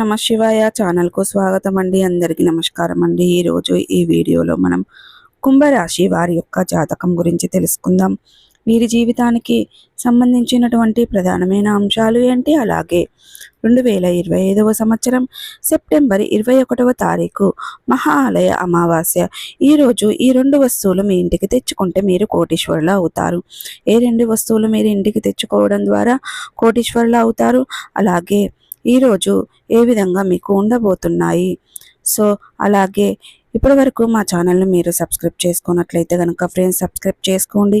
నమ శివాయ. ఛానల్కు స్వాగతం అండి అందరికీ నమస్కారం అండి ఈరోజు ఈ వీడియోలో మనం కుంభరాశి వారి యొక్క జాతకం గురించి తెలుసుకుందాం. వీరి జీవితానికి సంబంధించినటువంటి ప్రధానమైన అంశాలు ఏంటి? అలాగే రెండు వేల ఇరవై ఐదవ సంవత్సరం సెప్టెంబర్ ఇరవై ఒకటవ తారీఖు మహాలయ అమావాస్య. ఈరోజు ఈ రెండు వస్తువులు మీ ఇంటికి తెచ్చుకుంటే మీరు కోటీశ్వరులు అవుతారు. ఏ రెండు వస్తువులు మీరు ఇంటికి తెచ్చుకోవడం ద్వారా కోటీశ్వరులు అవుతారు? అలాగే ఈరోజు ఏ విధంగా మీకు ఉండబోతున్నాయి? సో అలాగే ఇప్పటి వరకు మా ఛానల్ని మీరు సబ్స్క్రైబ్ చేసుకున్నట్లయితే కనుక ఫ్రెండ్స్ సబ్స్క్రైబ్ చేసుకోండి.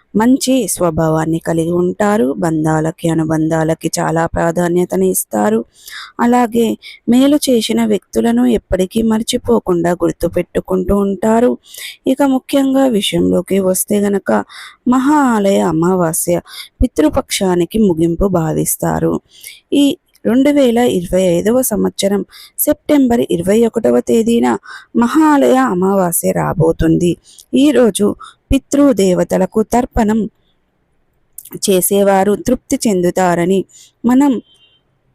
మంచి స్వభావాన్ని కలిగి ఉంటారు. బంధాలకి అనుబంధాలకి చాలా ప్రాధాన్యతని ఇస్తారు. అలాగే మేలు చేసిన వ్యక్తులను ఎప్పటికీ మర్చిపోకుండా గుర్తుపెట్టుకుంటూ ఉంటారు. ఇక ముఖ్యంగా విషయంలోకి వస్తే గనక మహాలయ అమావాస్య పితృపక్షానికి ముగింపు భావిస్తారు. ఈ రెండు వేల ఇరవై ఐదవ సంవత్సరం సెప్టెంబర్ ఇరవై ఒకటవ తేదీన మహాలయ అమావాస్య రాబోతుంది. ఈరోజు పితృదేవతలకు తర్పణం చేసేవారు తృప్తి చెందుతారని మనం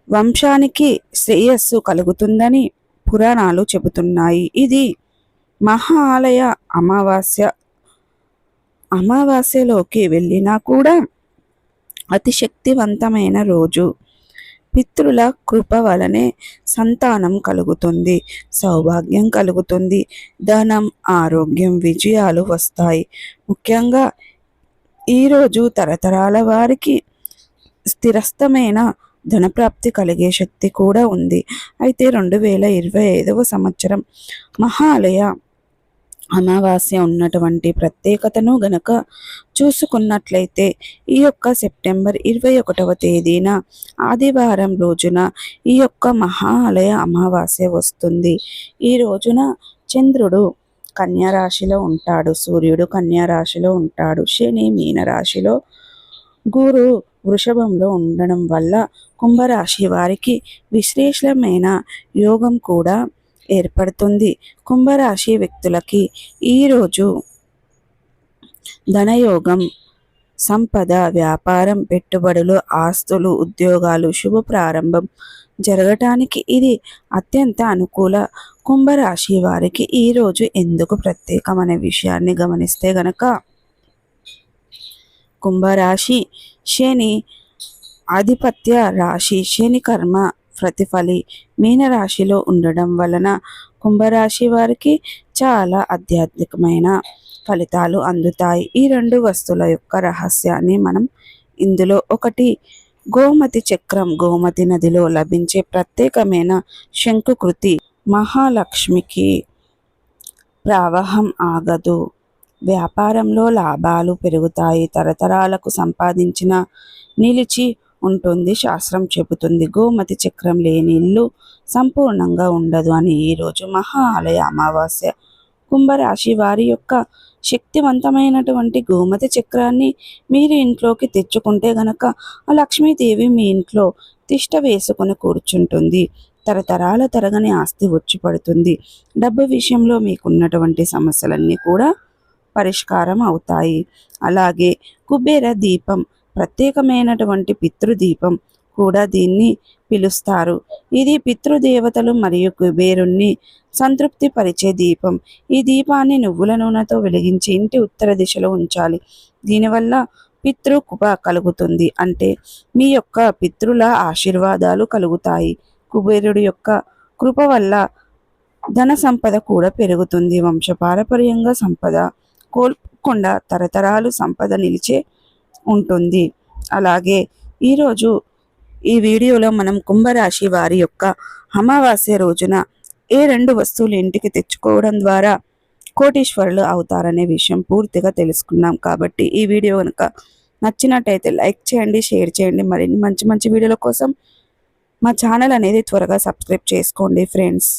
వంశానికి శ్రేయస్సు కలుగుతుందని పురాణాలు చెబుతున్నాయి. ఇది మహాలయ అమావాస్య అమావాస్యలోకి వెళ్ళినా కూడా అతి శక్తివంతమైన రోజు. పితృల కృప వలనే సంతానం కలుగుతుంది సౌభాగ్యం కలుగుతుంది ధనం ఆరోగ్యం విజయాలు వస్తాయి. ముఖ్యంగా ఈరోజు తరతరాల వారికి స్థిరస్థమైన ధనప్రాప్తి కలిగే శక్తి కూడా ఉంది. అయితే రెండు వేల ఇరవై ఐదవ సంవత్సరం మహాలయ అమావాస్య ఉన్నటువంటి ప్రత్యేకతను గనక చూసుకున్నట్లయితే ఈ యొక్క సెప్టెంబర్ ఇరవై ఒకటవ తేదీన ఆదివారం రోజున ఈ యొక్క మహాలయ అమావాస్య వస్తుంది. ఈ రోజున చంద్రుడు కన్యారాశిలో ఉంటాడు. సూర్యుడు కన్యారాశిలో ఉంటాడు. శని మీనరాశిలో గురు వృషభంలో ఉండడం వల్ల కుంభరాశి వారికి విశ్లేషమైన యోగం కూడా ఏర్పడుతుంది. కుంభరాశి వ్యక్తులకి ఈరోజు ధనయోగం సంపద వ్యాపారం పెట్టుబడులు ఆస్తులు ఉద్యోగాలు శుభ ప్రారంభం జరగటానికి ఇది అత్యంత అనుకూల కుంభరాశి వారికి ఈరోజు ఎందుకు ప్రత్యేకమనే విషయాన్ని గమనిస్తే గనక కుంభరాశి శని ఆధిపత్య రాశి శని కర్మ ప్రతిఫలి మీనరాశిలో ఉండడం వలన కుంభరాశి వారికి చాలా ఆధ్యాత్మికమైన ఫలితాలు అందుతాయి. ఈ రెండు వస్తువుల యొక్క రహస్యాన్ని మనం ఇందులో ఒకటి గోమతి చక్రం గోమతి నదిలో లభించే ప్రత్యేకమైన శంకుకృతి మహాలక్ష్మికి ప్రవాహం ఆగదు. వ్యాపారంలో లాభాలు పెరుగుతాయి. తరతరాలకు సంపాదించిన నిలిచి ఉంటుంది. శాస్త్రం చెబుతుంది గోమతి చక్రం లేని ఇల్లు సంపూర్ణంగా ఉండదు అని ఈరోజు మహా ఆలయ అమావాస్య కుంభరాశి వారి యొక్క శక్తివంతమైనటువంటి గోమతి చక్రాన్ని మీరు ఇంట్లోకి తెచ్చుకుంటే గనక ఆ లక్ష్మీదేవి మీ ఇంట్లో తిష్ట వేసుకుని కూర్చుంటుంది. తరతరాల తరగని ఆస్తి వచ్చి పడుతుంది. డబ్బు విషయంలో మీకున్నటువంటి సమస్యలన్నీ కూడా పరిష్కారం అవుతాయి. అలాగే కుబేర దీపం ప్రత్యేకమైనటువంటి పితృదీపం కూడా దీన్ని పిలుస్తారు. ఇది పితృదేవతలు మరియు కుబేరుణ్ణి సంతృప్తి పరిచే దీపం. ఈ దీపాన్ని నువ్వుల నూనెతో వెలిగించి ఇంటి ఉత్తర దిశలో ఉంచాలి. దీనివల్ల పితృ కృప కలుగుతుంది. అంటే మీ యొక్క పితృల ఆశీర్వాదాలు కలుగుతాయి. కుబేరుడి యొక్క కృప వల్ల ధన సంపద కూడా పెరుగుతుంది. వంశపారపర్యంగా సంపద కోల్పోకుండా తరతరాలు సంపద నిలిచే ఉంటుంది. అలాగే ఈరోజు ఈ వీడియోలో మనం కుంభరాశి వారి యొక్క అమావాస్య రోజున ఏ రెండు వస్తువులు ఇంటికి తెచ్చుకోవడం ద్వారా కోటీశ్వరులు అవుతారనే విషయం పూర్తిగా తెలుసుకున్నాం కాబట్టి ఈ వీడియో కనుక నచ్చినట్టయితే లైక్ చేయండి షేర్ చేయండి. మరిన్ని మంచి మంచి వీడియోల కోసం మా ఛానల్ అనేది త్వరగా సబ్స్క్రైబ్ చేసుకోండి ఫ్రెండ్స్.